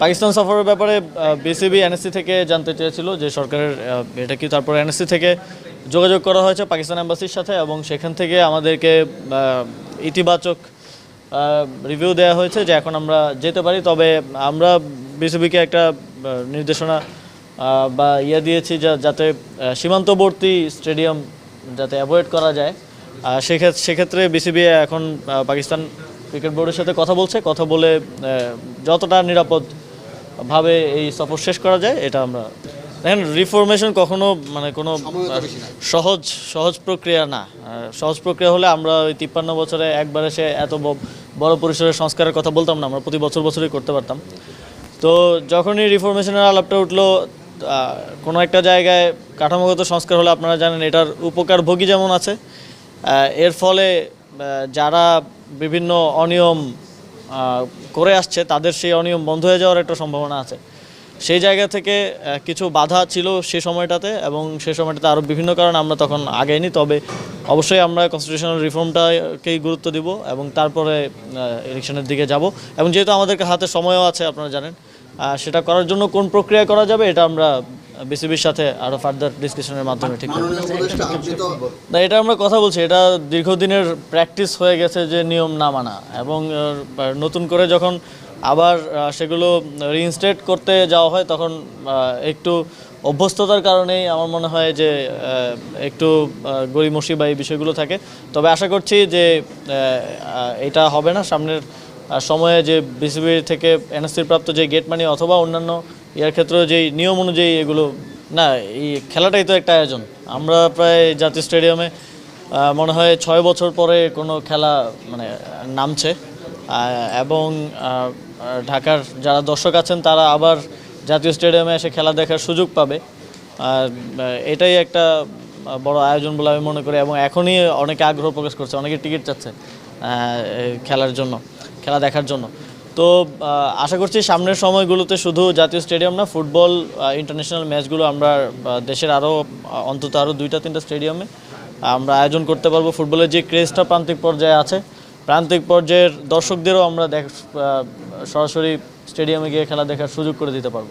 পাকিস্তান সফরের ব্যাপারে BCB NSC থেকে জানতে চেয়েছিল যে সরকারের এটা কি তারপর এনএসসি থেকে যোগাযোগ করা হয়েছে পাকিস্তান এম্বাসির সাথে এবং সেখান থেকে আমাদেরকে ইতিবাচক রিভিউ দেওয়া হয়েছে যে এখন আমরা যেতে পারি। তবে আমরা বিসিবিকে একটা নির্দেশনা বা ইয়ে দিয়েছি যা- যাতে সীমান্তবর্তী স্টেডিয়াম যাতে অ্যাভয়েড করা যায়। সেক্ষেত্রে বিসিবি এখন পাকিস্তান ক্রিকেট বোর্ডের সাথে কথা বলছে। কথা বলে যতটা নিরাপদ ভাবে এই সফর শেষ করা যায় এটা আমরা দেখেন রিফরমেশন কখনো মানে কোনো সহজ সহজ প্রক্রিয়া না। সহজ প্রক্রিয়া হলে আমরা ওই তিপ্পান্ন বছরে একবার এসে এত বড় পরিসরের সংস্কারের কথা বলতাম না আমরা প্রতি বছর বছরই করতে পারতাম। তো যখনই রিফরমেশনের আলাপটা উঠল কোনো একটা জায়গায় কাঠামোগত সংস্কার হলে আপনারা জানেন এটার উপকার ভোগী যেমন আছে এর ফলে যারা বিভিন্ন অনিয়ম করে আসছে, তাদের সেই অনিয়ম বন্ধ হয়ে যাওয়ার একটা সম্ভাবনা আছে। সেই জায়গা থেকে কিছু বাধা ছিল সে সময়টাতে এবং সে সময়টাতে আরও বিভিন্ন কারণে আমরা তখন আগেইনি। তবে অবশ্যই আমরা কনস্টিটিউশনাল রিফর্মটাকেই গুরুত্ব দিব এবং তারপরে ইলেকশনের দিকে যাব। এবং যেহেতু আমাদেরকে হাতে সময়ও আছে, আপনারা জানেন সেটা করার জন্য কোন প্রক্রিয়া করা যাবে, এটা আমরা বিসিবির সাথে আরও ফার্দার ডিসকাশনের মাধ্যমে ঠিক না? এটা আমরা কথা বলছি এটা দীর্ঘদিনের প্র্যাকটিস হয়ে গেছে যে নিয়ম না মানা এবং নতুন করে যখন আবার সেগুলো রিইনস্টেট করতে যাওয়া হয় তখন একটু অভ্যস্ততার কারণেই আমার মনে হয় যে একটু আহ, গড়িমসি বা এই বিষয়গুলো থাকে। তবে আশা করছি যে এটা হবে না। সামনের সময়ে যে বিসিবি থেকে এনএসসির প্রাপ্ত যে গেট মানি অথবা অন্যান্য ইয়ার ক্ষেত্রে যেই নিয়ম অনুযায়ী এগুলো, না, এই খেলাটাই তো একটা আয়োজন। আমরা প্রায় জাতীয় স্টেডিয়ামে মনে হয় ছয় বছর পরে কোনো খেলা মানে নামছে। এবং ঢাকার যারা দর্শক আছেন, তারা আবার জাতীয় স্টেডিয়ামে এসে খেলা দেখার সুযোগ পাবে। এটাই একটা বড় আয়োজন বলে আমি মনে করি, এবং এখনই অনেকে আগ্রহ প্রকাশ করছে, অনেকে টিকিট চাচ্ছে খেলার জন্য, খেলা দেখার জন্য। তো আশা করছি সামনের সময়গুলোতে শুধু জাতীয় স্টেডিয়াম না, ফুটবল ইন্টারন্যাশনাল ম্যাচগুলো আমরা দেশের আরও অন্তত আরও দুইটা তিনটা স্টেডিয়ামে, আমরা আয়োজন করতে পারব। ফুটবলের যে ক্রেজটা প্রান্তিক পর্যায়ে আছে, প্রান্তিক পর্যায়ের দর্শকদেরও আমরা দেখ সরাসরি স্টেডিয়ামে গিয়ে খেলা দেখার সুযোগ করে দিতে পারব।